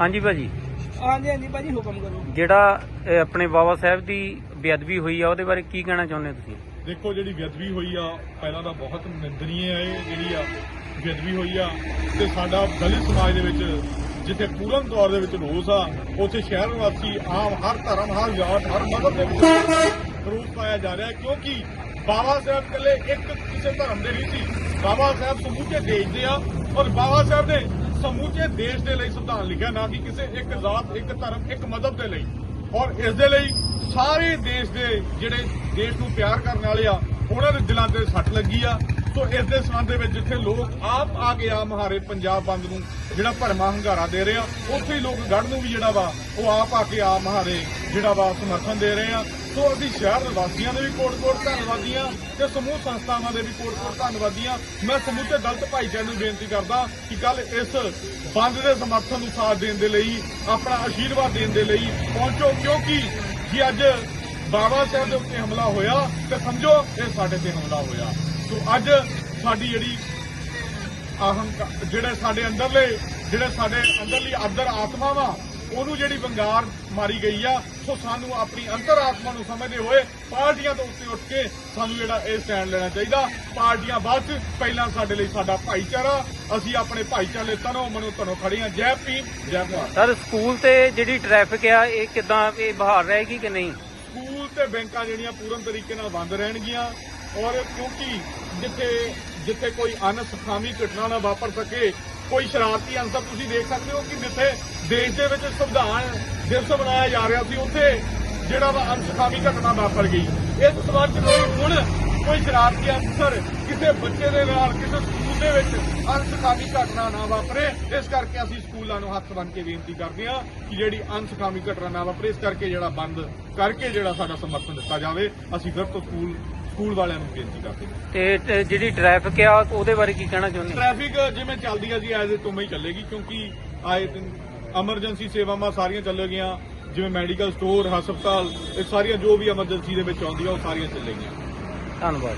ਹਾਂਜੀ ਭਾਜੀ। ਹਾਂਜੀ ਹਾਂਜੀ ਭਾਜੀ ਹੁਕਮ ਕਰੋ। ਜਿਹੜਾ ਇਹ ਆਪਣੇ ਬਾਬਾ ਸਾਹਿਬ ਦੀ ਬੇਅਦਬੀ ਹੋਈ ਆ ਉਹਦੇ ਬਾਰੇ ਕੀ ਕਹਿਣਾ ਚਾਹੁੰਦੇ ਹੋ ਤੁਸੀਂ? ਦੇਖੋ ਜਿਹੜੀ ਬੇਅਦਬੀ ਹੋਈ ਆ ਪਹਿਲਾਂ ਤਾਂ ਬਹੁਤ ਨਿੰਦਨੀय ਹੈ ਇਹ ਜਿਹੜੀ ਆ ਬੇਅਦਬੀ ਹੋਈ ਆ। ਤੇ ਸਾਡਾ ਦਲਿਤ ਸਮਾਜ ਦੇ ਵਿੱਚ ਜਿੱਥੇ ਪੂਰਨ ਤੌਰ ਦੇ ਵਿੱਚ ਰੋਸ ਆ ਉੱਥੇ ਸ਼ਹਿਰ ਵਾਸੀ ਆਮ ਹਰ ਧਰਮ ਹਰ ਜਾਤ ਹਰ ਮਜ਼ਹਬ ਦੇ ਵਿੱਚ ਰੋਸ ਪਾਇਆ ਜਾ ਰਿਹਾ ਕਿਉਂਕਿ ਬਾਬਾ ਸਾਹਿਬ ਇਕੱਲੇ ਇੱਕ ਕਿਸੇ ਧਰਮ ਦੇ ਨਹੀਂ ਸੀ। ਬਾਬਾ ਸਾਹਿਬ ਸਮੂਚੇ ਦੇਸ਼ ਦੇ ਆ ਔਰ ਬਾਬਾ ਸਾਹਿਬ ਨੇ ਸਮੂਚੇ ਦੇਸ਼ ਦੇ ਲਈ ਸੰਵਿਧਾਨ ਲਿਖਿਆ, ਨਾ ਕਿ ਕਿਸੇ ਇੱਕ ਜ਼ਾਤ, ਇੱਕ ਧਰਮ, ਇੱਕ ਮਜ਼ਹਬ ਦੇ ਲਈ। ਔਰ ਇਸ ਦੇ ਲਈ ਸਾਰੇ ਦੇਸ਼ ਦੇ ਜਿਹੜੇ ਦੇਸ਼ ਨੂੰ ਪਿਆਰ ਕਰਨ ਵਾਲੇ ਆ, ਉਹਨਾਂ ਦੇ ਦਿਲਾਂ ਤੇ ਸੱਟ ਲੱਗੀ ਆ। ਸੋ ਇਸ ਦੇ ਸੰਬੰਧ ਦੇ ਵਿੱਚ ਜਿੱਥੇ ਲੋਕ ਆਪ ਆ ਕੇ ਆ ਮਹਾਰੇ ਪੰਜਾਬ ਬੰਦ ਨੂੰ ਜਿਹੜਾ ਭਰਮਾ ਹੰਗਾਰਾ ਦੇ ਰਹੇ ਆ, ਉੱਥੇ ਹੀ ਲੋਕ ਗੜ ਨੂੰ ਵੀ ਜਿਹੜਾ ਵਾ, ਉਹ ਆਪ ਆ ਕੇ ਆ ਮਹਾਰੇ ਜਿਹੜਾ ਵਾ ਸਮਰਥਨ ਦੇ ਰਹੇ ਆ। ਸੋ ਅਸੀਂ ਸ਼ਹਿਰ ਵਾਸੀਆਂ ਦੇ ਵੀ ਕੋਟ-ਕੋਟ ਧੰਨਵਾਦੀ ਆ ਤੇ ਸਮੂਹ ਸੰਸਥਾਵਾਂ ਦੇ ਵੀ ਕੋਟ-ਕੋਟ ਧੰਨਵਾਦੀ ਆ ਮੈਂ ਸਮੁੱਚੇ ਦਲਤ ਭਾਈਚਾਰੇ ਨੂੰ ਬੇਨਤੀ ਕਰਦਾ ਕਿ ਕੱਲ ਇਸ ਬੰਦ ਦੇ ਸਮਰਥਨ ਨੂੰ ਸਾਥ ਦੇਣ ਦੇ ਲਈ, ਆਪਣਾ ਆਸ਼ੀਰਵਾਦ ਦੇਣ ਦੇ ਲਈ ਪਹੁੰਚੋ, ਕਿਉਂਕਿ ਜੇ ਅੱਜ ਬਾਬਾ ਸਾਹਿਬ ਦੇ ਉੱਤੇ ਹਮਲਾ ਹੋਇਆ, ਤੇ ਸਮਝੋ ਇਹ ਸਾਡੇ ਤੇ ਹਮਲਾ ਹੋਇਆ। ਸੋ ਅੱਜ ਸਾਡੀ ਜਿਹੜੀ ਅਹੰਕਾਰ ਜਿਹੜੇ ਸਾਡੇ ਅੰਦਰਲੇ ਜਿਹੜੇ ਸਾਡੇ ਅੰਦਰਲੀ ਅੰਦਰ ਆਤਮਾ ਵਾ ਉਹਨੂੰ ਜਿਹੜੀ ਵੰਗਾਰ ਮਾਰੀ ਗਈ ਆ ਸੋ ਸਾਨੂੰ ਆਪਣੀ ਅੰਤਰ ਆਤਮਾ ਨੂੰ ਸਮਝਦੇ ਹੋਏ ਪਾਰਟੀਆਂ ਤੋਂ ਉੱਤੇ ਉੱਠ ਕੇ ਸਾਨੂੰ ਜਿਹੜਾ ਇਹ ਸਟੈਂਡ ਲੈਣਾ ਚਾਹੀਦਾ। ਪਾਰਟੀਆਂ ਬਾਅਦ ਚ ਪਹਿਲਾਂ ਸਾਡੇ ਲਈ ਸਾਡਾ ਭਾਈਚਾਰਾ ਅਸੀਂ ਆਪਣੇ ਭਾਈਚਾਰੇ ਤਨੋਂ ਮਨੋਂ ਤਨੋਂ ਖੜੇ ਹਾਂ ਜੈ ਭੀਮ ਜੈ ਭਾਰਤ। ਸਰ ਸਕੂਲ ਤੇ ਜਿਹੜੀ ਟ੍ਰੈਫਿਕ ਆ ਇਹ ਕਿਦਾਂ ਇਹ ਬਹਾਲ ਰਹੇਗੀ ਕਿ ਨਹੀਂ? ਸਕੂਲ ਤੇ ਬੈਂਕਾਂ ਜਿਹੜੀਆਂ ਪੂਰਨ ਤਰੀਕੇ ਨਾਲ ਬੰਦ ਰਹਿਣਗੀਆਂ ਔਰ ਕਿਉਂਕਿ ਜਿੱਥੇ ਜਿੱਥੇ ਕੋਈ ਅਨਸਖਾਮੀ ਘਟਨਾ ਨਾ ਵਾਪਰ ਸਕੇ, ਕੋਈ ਸ਼ਰਾਰਤੀ ਅਨਸਰ ਤੁਸੀਂ ਦੇਖ ਸਕਦੇ ਹੋ ਕਿ ਜਿੱਥੇ ਦੇਸ਼ ਦੇ ਵਿੱਚ ਸੰਵਿਧਾਨ ਦਿਵਸ ਮਨਾਇਆ ਜਾ ਰਿਹਾ ਸੀ, ਉੱਥੇ ਜਿਹੜਾ ਵਾ ਅਨਸਖਾਮੀ ਘਟਨਾ ਵਾਪਰ ਗਈ। ਇਸ ਸਬੰਧ ਕੋਈ ਹੁਣ ਕੋਈ ਸ਼ਰਾਰਤੀ ਅਨਸਰ ਕਿਸੇ ਬੱਚੇ ਦੇ ਨਾਲ, ਕਿਸੇ ਸਕੂਲ ਦੇ ਵਿੱਚ ਅਨਸਖਾਮੀ ਘਟਨਾ ਨਾ ਵਾਪਰੇ। ਇਸ ਕਰਕੇ ਅਸੀਂ ਸਕੂਲਾਂ ਨੂੰ ਹੱਥ ਬੰਨ੍ਹ ਕੇ ਬੇਨਤੀ ਕਰਦੇ ਹਾਂ ਕਿ ਜਿਹੜੀ ਅਨਸਖਾਮੀ ਘਟਨਾ ਨਾ ਵਾਪਰੇ, ਇਸ ਕਰਕੇ ਜਿਹੜਾ ਬੰਦ ਕਰਕੇ ਜਿਹੜਾ ਸਾਡਾ ਸਮਰਥਨ ਦਿੱਤਾ ਜਾਵੇ। ਅਸੀਂ ਫਿਰ ਤੋਂ ਸਕੂਲ ਸਕੂਲ ਵਾਲਿਆਂ ਨੂੰ ਬੇਨਤੀ ਕਰਦੇ ਹਾਂ। ਤੇ ਟ- ਜਿਹੜੀ ਟ੍ਰੈਫਿਕ ਆ ਉਹਦੇ ਬਾਰੇ ਕੀ ਕਹਿਣਾ ਚਾਹੁੰਦੇ? ਟ੍ਰੈਫਿਕ ਜਿਵੇਂ ਚੱਲਦੀ ਹੈ ਜੀ ਐਜ਼ ਇਟ ਉਵੇਂ ਹੀ ਚੱਲੇਗੀ ਕਿਉਂਕਿ ਆਏ ਦਿਨ ਐਮਰਜੈਂਸੀ ਸੇਵਾਵਾਂ ਸਾਰੀਆਂ ਚੱਲੇਗੀਆਂ ਜਿਵੇਂ ਮੈਡੀਕਲ ਸਟੋਰ ਹਸਪਤਾਲ ਇਹ ਸਾਰੀਆਂ ਜੋ ਵੀ ਐਮਰਜੈਂਸੀ ਦੇ ਵਿੱਚ ਆਉਂਦੀਆਂ ਉਹ ਸਾਰੀਆਂ ਚੱਲੇਗੀਆਂ। ਧੰਨਵਾਦ।